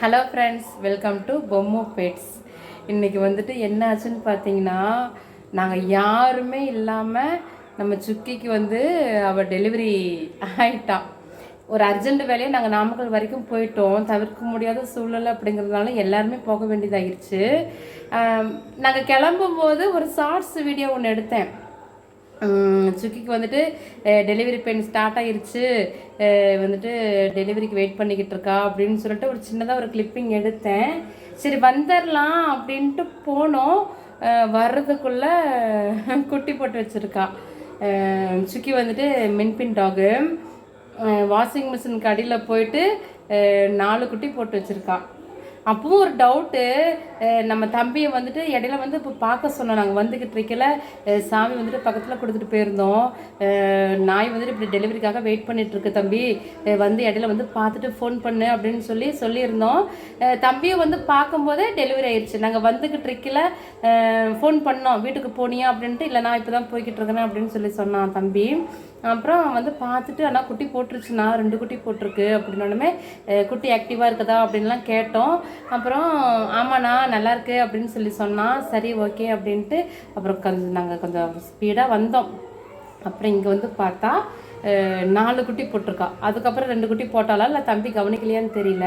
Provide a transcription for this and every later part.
Hello friends welcome to Bommu pets இன்றைக்கி வந்துட்டு என்ன ஆச்சுன்னு பார்த்தீங்கன்னா நாங்கள் யாருமே இல்லாமல் நம்ம சுக்கிக்கு வந்து அவள் டெலிவரி ஆகிட்டான் ஒரு அர்ஜெண்ட் வேலையை நாங்கள் நாமக்கல் வரைக்கும் போயிட்டோம். தவிர்க்க முடியாத சூழ்நிலை அப்படிங்கிறதுனால எல்லாருமே போக வேண்டியதாகிருச்சு நாங்கள் கிளம்பும்போது ஒரு ஷார்ட்ஸ் வீடியோ ஒன்று எடுத்தேன். சுக்கிக்கு வந்துட்டு டெலிவரி பெயின் ஸ்டார்ட் ஆகிருச்சு வந்துட்டு டெலிவரிக்கு வெயிட் பண்ணிக்கிட்டு இருக்கா அப்படின்னு சொல்லிட்டு ஒரு சின்னதாக ஒரு கிளிப்பிங் எடுத்தேன். சரி வந்துடலாம் அப்படின்ட்டு போனோம். வர்றதுக்குள்ளே குட்டி போட்டு வச்சுருக்கா. சுக்கி வந்துட்டு மின்பின் டாகு. வாஷிங் மிஷினுக்கு அடியில் போயிட்டு நாலு குட்டி போட்டு வச்சுருக்கா. அப்பவும் ஒரு டவுட்டு நம்ம தம்பியை வந்துட்டு இடையில வந்து இப்போ பார்க்க சொன்னோம். நாங்கள் வந்துக்கிட்டு இருக்கல. சாமி வந்துட்டு பக்கத்தில் கொடுத்துட்டு போயிருந்தோம். நாய் வந்துட்டு இப்படி டெலிவரிக்காக வெயிட் பண்ணிகிட்ருக்கு தம்பி. வந்து இடையில வந்து பார்த்துட்டு ஃபோன் பண்ணு அப்படின்னு சொல்லி சொல்லியிருந்தோம். தம்பியை வந்து பார்க்கும்போதே டெலிவரி ஆயிடுச்சு நாங்கள் வந்துக்கிட்டு இருக்கல. ஃபோன் பண்ணோம். வீட்டுக்கு போனியா அப்படின்ட்டு இல்லை நான் இப்போ தான் போய்கிட்டு இருக்கேன் அப்படின்னு சொல்லி சொன்னான் தம்பி. அப்புறம் வந்து பார்த்துட்டு ஆனால் குட்டி போட்டுருச்சுண்ணா ரெண்டு குட்டி போட்டிருக்கு அப்படின்னோடனே குட்டி ஆக்டிவாக இருக்குதா? அப்படின்லாம் கேட்டோம். அப்புறம் ஆமாண்ணா நல்லா இருக்கு அப்படின்னு சொல்லி சொன்னான் சரி ஓகே அப்படின்ட்டு அப்புறம் கொஞ்சம் நாங்கள் கொஞ்சம் ஸ்பீடாக வந்தோம். அப்புறம் இங்கே வந்து பார்த்தா நாலு குட்டி போட்டிருக்கா. அதுக்கப்புறம் ரெண்டு குட்டி போட்டாலா இல்லை தம்பி கவனிக்கலையான்னு தெரியல.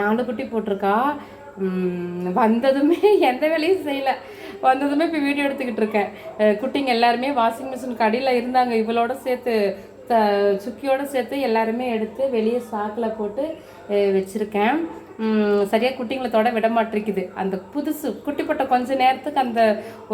நாலு குட்டி போட்டிருக்கா. உம், வந்ததுமே எந்த வேலையும் செய்யலை. வந்ததுமே இப்போ வீடியோ எடுத்துக்கிட்டு இருக்கேன். குட்டிங்க எல்லாருமே வாஷிங் மிஷின் கடையில் இருந்தாங்க. இவளோட சேர்த்து த சுக்கியோட சேர்த்து எல்லாருமே எடுத்து வெளியே சாக்கில் போட்டு வச்சுருக்கேன் வச்சிருக்கேன். சரியாக குட்டிங்களை தொட விட மாட்டிருக்குது அந்த புதுசு குட்டிப்பட்ட கொஞ்ச நேரத்துக்கு அந்த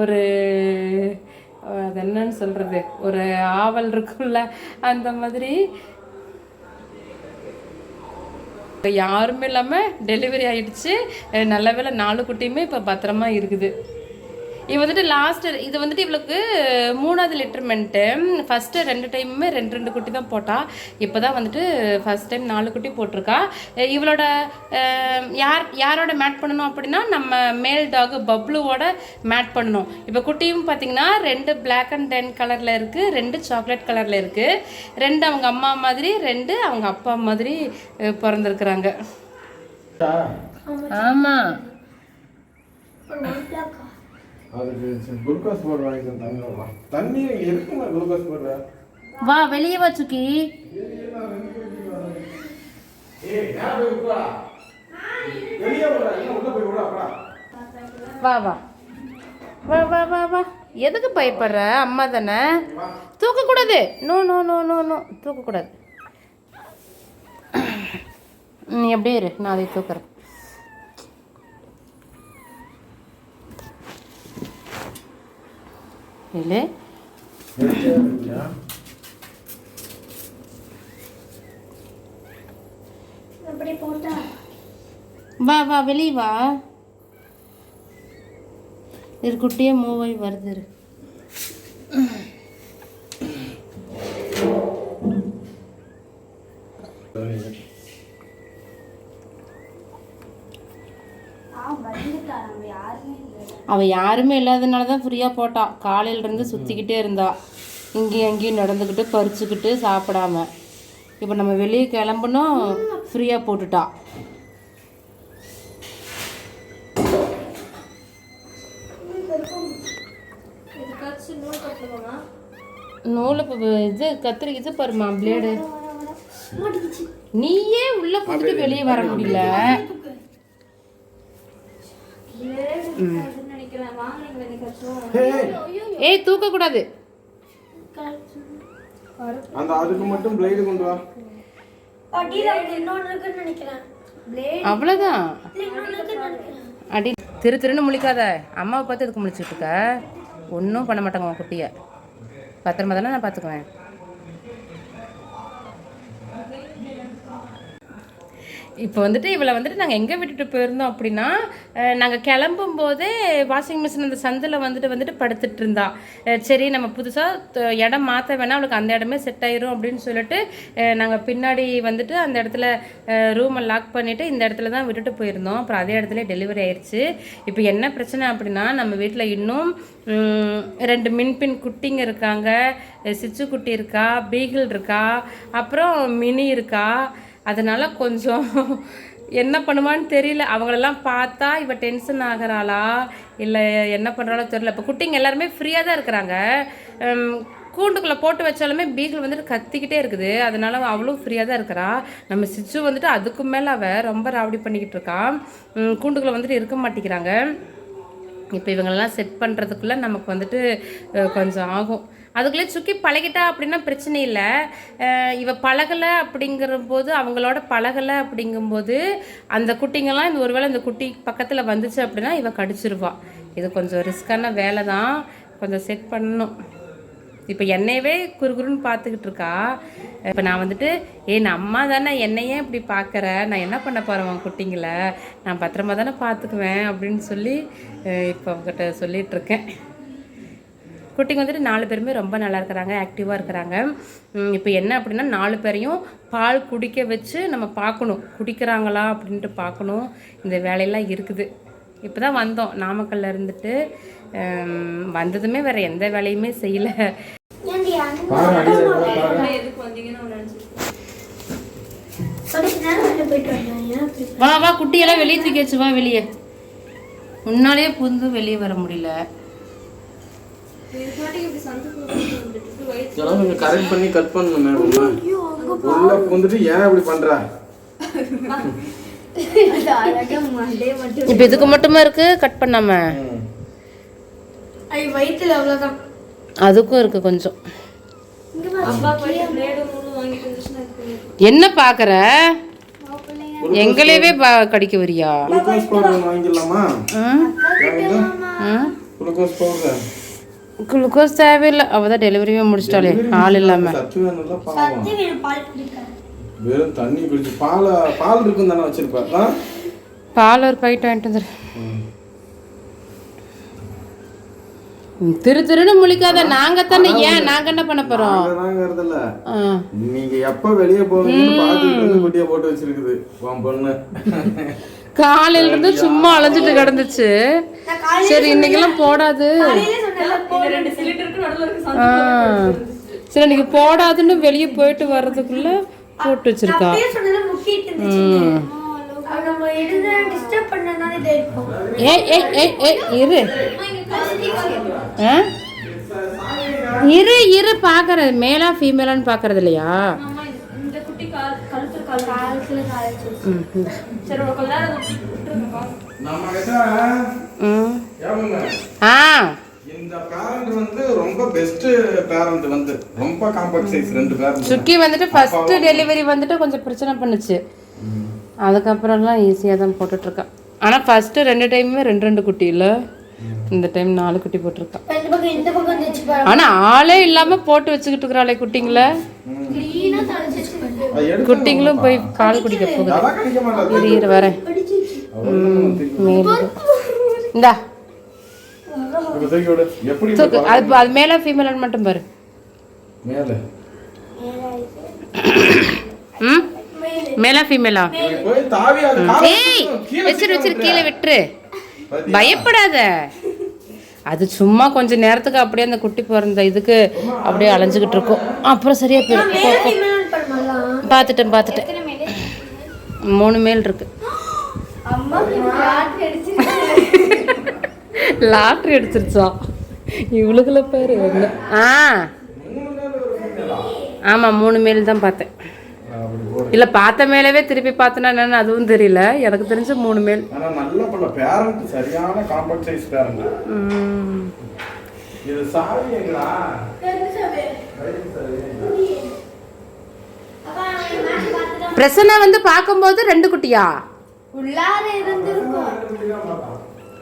ஒரு அது என்னன்னு சொல்கிறது ஒரு ஆவல் இருக்குல்ல அந்த மாதிரி. யாருமே இல்லாமல் டெலிவரி ஆகிடுச்சு நல்ல வேலை நாலு குட்டியுமே இப்போ பத்திரமா இருக்குது. இது வந்துட்டு லாஸ்ட் இது வந்துட்டு இவளுக்கு மூணாவது லிட்டர்மெண்ட்டு ஃபஸ்ட்டு ரெண்டு டைமுமே ரெண்டு ரெண்டு குட்டி தான் போட்டா. இப்போ தான் வந்துட்டு ஃபஸ்ட் டைம் நாலு குட்டி போட்டிருக்கா. இவளோட யார் யாரோட மேட் பண்ணணும் அப்படின்னா நம்ம மேல் டாக் பப்ளுவோட மேட் பண்ணணும். இப்போ குட்டியும் பார்த்தீங்கன்னா ரெண்டு பிளாக் அண்ட் டென் கலரில் இருக்குது ரெண்டு சாக்லேட் கலரில் இருக்குது ரெண்டு அவங்க அம்மா மாதிரி ரெண்டு அவங்க அப்பா மாதிரி பிறந்திருக்கிறாங்க. ஆமாம் அதுக்கு குளுக்கோஸ் வாங்கி தண்ணி குளுக்கோஸ் வா வெளியே வா சுக்கி. வா வா. வா வா வா வா. எதுக்கு பயப்படுற? அம்மா தானே. தூக்கக்கூடாது. No no no no no. தூக்கக்கூடாது. நீ அப்படியே இரு நான் அதை தூக்குறேன். இல்லை வா வா வெளியே வா இரு குட்டியே மூவ் வருது இரு. அவ யாருமே இல்லாதனால தான் ஃப்ரீயாக போட்டா காலையில இருந்து சுற்றிக்கிட்டே இருந்தா. இங்கேயும் அங்கேயும் நடந்துக்கிட்டு பறிச்சுக்கிட்டு சாப்பிடாம. இப்போ நம்ம வெளியே கிளம்புனோம் ஃப்ரீயாக போட்டுட்டா நூல் இப்போ இது கத்திரி இது பாருமா பிளேடு நீயே உள்ள புதுட்டு வெளியே வர முடியல. ஏய் தூக்க கூடாது அந்த அதுக்கு மட்டும் பிளேடு கொண்டு வா. அவ்வளோதான் அடி திரு திருன்னு முழிக்காத. அம்மாவை பார்த்து எதுக்கு முழிச்சிட்டு இருக்க? ஒன்றும் பண்ண மாட்டாங்க உன் குட்டியை. பத்திரமா தானே நான் பார்த்துக்குவேன். இப்போ வந்துட்டு இவளை வந்துட்டு நாங்கள் எங்கே விட்டுட்டு போயிருந்தோம் அப்படின்னா நாங்கள் கிளம்பும் போதே வாஷிங் மிஷின் அந்த சந்தில் வந்துட்டு வந்துட்டு படுத்துட்டு இருந்தா. சரி நம்ம புதுசாக இடம் மாற்ற வேணால் அவளுக்கு அந்த இடமே செட் ஆயிரும் அப்படின்னு சொல்லிட்டு நாங்கள் பின்னாடி வந்துட்டு அந்த இடத்துல ரூமை லாக் பண்ணிவிட்டு இந்த இடத்துல தான் விட்டுட்டு போயிருந்தோம். அப்புறம் அதே இடத்துல டெலிவரி ஆயிடுச்சு இப்போ என்ன பிரச்சனை அப்படின்னா நம்ம வீட்டில் இன்னும் ரெண்டு மின்பின் குட்டிங்க இருக்காங்க. சிச்சு குட்டி இருக்கா பீகிள் இருக்கா அப்புறம் மினி இருக்கா அதனால் கொஞ்சம் என்ன பண்ணுவான்னு தெரியல. அவங்களெல்லாம் பார்த்தா இவள் டென்ஷன் ஆகிறாளா? இல்லை என்ன பண்ணுறாளோ தெரியல. இப்போ குட்டிங்க எல்லாருமே ஃப்ரீயாக தான் இருக்கிறாங்க. கூண்டுக்குள்ளே போட்டு வச்சாலுமே பீகிள் வந்துட்டு கத்திக்கிட்டே இருக்குது. அதனால அவளும் ஃப்ரீயாக தான் இருக்கிறா. நம்ம சிச்சு வந்துட்டு அதுக்கு மேலே அவள் ரொம்ப ராவடி பண்ணிக்கிட்டு இருக்கா. கூண்டுக்குள்ளே வந்துட்டு இருக்க மாட்டேங்கிறாங்க. இப்போ இவங்களெல்லாம் செட் பண்ணுறதுக்குள்ளே நமக்கு வந்துட்டு கொஞ்சம் ஆகும். அதுக்குள்ளே சுக்கி பழகிட்டா அப்படின்னா பிரச்சனை இல்லை. இவ பழகலை அப்படிங்கிற போது அவங்களோட பழகலை அப்படிங்கும்போது அந்த குட்டிங்கெல்லாம் இந்த ஒருவேளை இந்த குட்டி பக்கத்தில் வந்துச்சு அப்படின்னா இவ கடிச்சிருவா. இது கொஞ்சம் ரிஸ்க்கான வேலை தான் கொஞ்சம் செட் பண்ணணும். இப்போ என்னையவே குறுகுறுன்னு பார்த்துக்கிட்டு இருக்கா. இப்போ நான் வந்துட்டு ஏ நான் அம்மா தானே என்னையே இப்படி பார்க்குற நான் என்ன பண்ண போகிறேன் உன் குட்டிங்களை? நான் பத்திரமா தானே பார்த்துக்குவேன் அப்படின்னு சொல்லி இப்போ அவங்ககிட்ட சொல்லிகிட்ருக்கேன் குட்டிங்க வந்துட்டு நாலு பேருமே ரொம்ப நல்லா இருக்கிறாங்க ஆக்டிவாக இருக்கிறாங்க. இப்போ என்ன அப்படின்னா நாலு பேரையும் பால் குடிக்க வச்சு நம்ம பார்க்கணும். குடிக்கிறாங்களா அப்படின்ட்டு பார்க்கணும். இந்த வேலையெல்லாம் இருக்குது. இப்போ தான் வந்தோம். நாமக்கல்ல இருந்துட்டு வந்ததுமே வேறு எந்த வேலையுமே செய்யலை. வா வா குட்டியெல்லாம் வெளியே தூக்கி வச்சு வா வெளியே. முன்னாலே புந்து வெளியே வர முடியல. இதெல்லாம் கொஞ்சம் கரெக்ட் பண்ணி கட் பண்ணணும் உள்ள வந்துட்டு ஏன் இப்படி பண்ற? இப்போ இதுக்கு மட்டுமா இருக்கு? கட் பண்ணாம? அதுக்கும் இருக்கு கொஞ்சம். என்ன பாக்குற? எங்களையவே பா கடிக்க வரியா? Glucose powder வாங்கிடலாமா? Glucose powder. Glucose தேவையில்லை. அவ தான் டெலிவரியே முடிச்சிட்டாலே ஆள் இல்லாம. சத்து வேணும்ல பாவம். பால் குடிக்கிறேன் வெறும் தண்ணி குடிச்சு பால் பால் இருக்கும் தானே வச்சிருப்பா? பால் ஒரு பாக்கெட் வாங்கிட்டு வந்துரு. ம், திரு திருன்னு முழிக்காத. நாங்க தானே ஏன் நாங்க என்ன பண்ண போறோம். நீங்க எப்ப வெளியே குட்டியை போட்டு வச்சிருக்குது. பொண்ணு. காலையில இருந்து சும்மா அலைஞ்சிட்டு கிடந்துச்சு. சரி இன்னைக்கெல்லாம் போடாது. சரி இன்னைக்கு போடாதுன்னு வெளியே போயிட்டு வர்றதுக்குள்ள போட்டு வச்சிருக்கா? ஏய் ஏய் ஏய் ஏய் இரு. ஆ? இரு இரு பாக்குறது மேலா ஃபீமேலான்னு பாக்குறது இல்லையா? ஆ. இந்த பேரண்ட் வந்து ரொம்ப பெஸ்ட் பேரண்ட் வந்து. ரொம்ப காம்பாக்ட் சைஸ் ரெண்டு பேரண்ட் சுக்கி வந்துட்டு ஃபர்ஸ்ட் டெலிவரி வந்துட்டு கொஞ்சம் பிரச்சனை பண்ணுச்சு. அதுக்கப்புறம்லாம் ஈஸியாக தான் போட்டுட்ருக்கா. ஆனால் ஃபஸ்ட்டு ரெண்டு டைமுமே ரெண்டு ரெண்டு குட்டி இல்லை. இந்த டைம் நாலு குட்டி போட்டிருக்கா. ரெண்டு பக்கம் இந்த பக்கம் வந்துச்சு பாருங்க. ஆனால் ஆளே இல்லாமல் போட்டு வச்சுக்கிட்டு இருக்கிறாளே குட்டிங்களை குட்டிங்களும் போய் பால் குடிக்க போகுது. வரேன் இந்தா. எப்படி தூக்கு அது அது மேலே ஃபீமேலான்னு மட்டும் பாரு. மேல. ம்? மேலா ஃபீமேலா ஏய் வச்சிரு வச்சிரு கீழே விட்டுரு? பயப்படாத. அது சும்மா கொஞ்ச நேரத்துக்கு அப்படியே அந்த குட்டி பிறந்த இதுக்கு அப்படியே அலைஞ்சுக்கிட்டு இருக்கும். அப்புறம் சரியா போயிடும். பார்த்துட்டேன் பார்த்துட்டேன். மூணு மேல் இருக்கு. லாட்ரி அடிச்சிருச்சா இவளுக்குள்ள பேர் ஆ. ஆமாம் மூணு மேல் தான் பார்த்தேன். இல்லை பார்த்த மேலவே திருப்பி பார்த்தனா என்னன்னு அதுவும் தெரியல. எனக்கு தெரிஞ்ச மூணு மேல். ஆனா நல்ல பண்ண பேரண்ட் சரியான காம்பாக்ட் சைஸ் பேரண்ட் ம். இது சாவிங்களா பிரசன்னா வந்து பார்க்கும்போது ரெண்டு குட்டியா? உள்ளார இருந்திருக்கும்.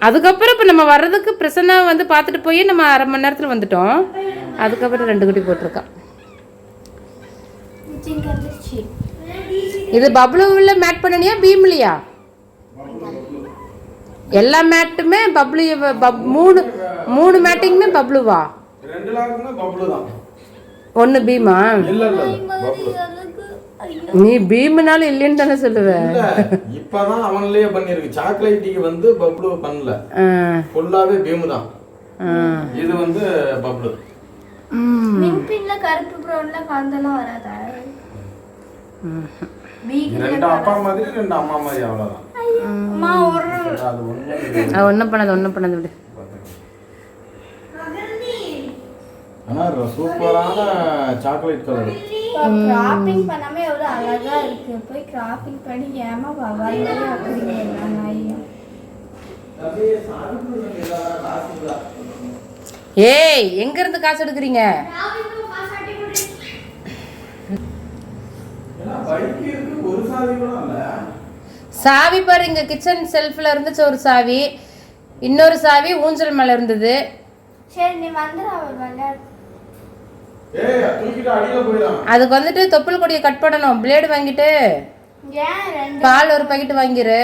அதுக்கப்புறம் இப்போ நம்ம வர்றதுக்கு பிரசன்னா வந்து பார்த்துட்டு போய் நம்ம அரை மணி நேரத்தில் வந்துட்டோம். அதுக்கப்புறம் ரெண்டு குட்டி போட்டிருக்கா சிங்க வந்துருச்சு இது பப்ளுவில் மேட் பண்ணனியா பீம்லையா? எல்லா மேட்டுமே பப்ளு பப் மூணு மூணு மேட்டிங்குமே பப்ளுவா? ஒன்று பீமா? நீ பீமுனாலும் இல்லைன்னு தானே சொல்லுவ. இப்பதான் அவன்லயே பண்ணிருக்கு. சாக்லேட் டீ வந்து பப்ளு பண்ணல. ஃபுல்லாவே பீமு தான். இது வந்து பப்ளு. மின்பின்ல கருப்பு ப்ரௌன்ல காந்தெல்லாம் வராதா. ரெண்டு அப்பா மாதிரி ரெண்டு அம்மா மாதிரி அவ்வளோதான் அம்மா ஒரு அது ஒன்று அது ஒன்றும் பண்ணாது ஒன்றும் பண்ணாது விடு. ஆனால் சூப்பரான சாக்லேட் கலர். கிராப்பிங் பண்ணாம எவ்வளவு அழகா இருக்கு. போய் கிராப்பிங் பண்ணி ஏமா எல்லா நாயும் ஏய் எங்க இருந்து காசு எடுக்கிறீங்க? சாவி கூட இல்லை. சாவி பாரு இங்க கிச்சன் செல்ஃப்ல இருந்துச்சு ஒரு சாவி. இன்னொரு சாவி ஊஞ்சல் மேல இருந்தது. சரி நீ வந்துடு அவர் விளையாடு ஏய் தூக்கிட்டு அடியில் போயிடலாம் அதுக்கு வந்துட்டு தொப்புள் கொடியை கட் பண்ணணும். பிளேடு வாங்கிட்டு ஏன் ரெண்டு? பால் ஒரு பாக்கெட் வாங்கிரு.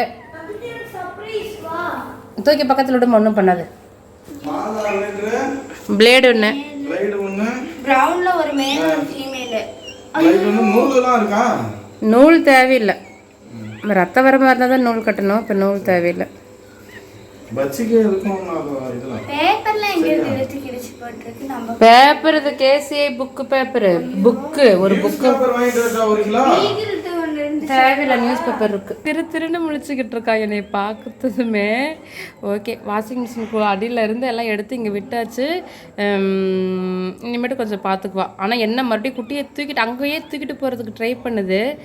சர்ப்ரைஸ் வா. தூக்கி பக்கத்துல விடும் ஒன்றும் பண்ணாது. பிளேடு ஒன்று ஒரு மேல் ஃபீமேல் நூல் தேவையில்லை. ரத்த வர மாதிரி இருந்தால் தான் நூல் கட்டணும். இப்போ நூல் தேவையில்லை. பேப்பர் இது கேசிஐ புக்கு பேப்பரு புக்கு ஒரு புக்கு தேவையில்லை நியூஸ் பேப்பர் இருக்கு. திரு திருன்னு முழிச்சுக்கிட்டு இருக்கா என்னை பார்க்கறதுமே. ஓகே வாஷிங் மிஷினுக்கு அடியில் இருந்து எல்லாம் எடுத்து இங்கே விட்டாச்சு. இனிமேட்டு கொஞ்சம் பார்த்துக்குவா. ஆனால் என்ன மறுபடியும் குட்டியை தூக்கிட்டு அங்கேயே தூக்கிட்டு போகிறதுக்கு ட்ரை பண்ணுது.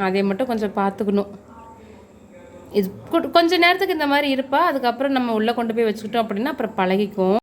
அதை மட்டும் கொஞ்சம் பார்த்துக்கணும். இது கொ- கொஞ்ச நேரத்துக்கு இந்த மாதிரி இருப்பா. அதுக்கப்புறம் நம்ம உள்ளே கொண்டு போய் வச்சுக்கிட்டோம் அப்படின்னா அப்புறம் பழகிக்கும்.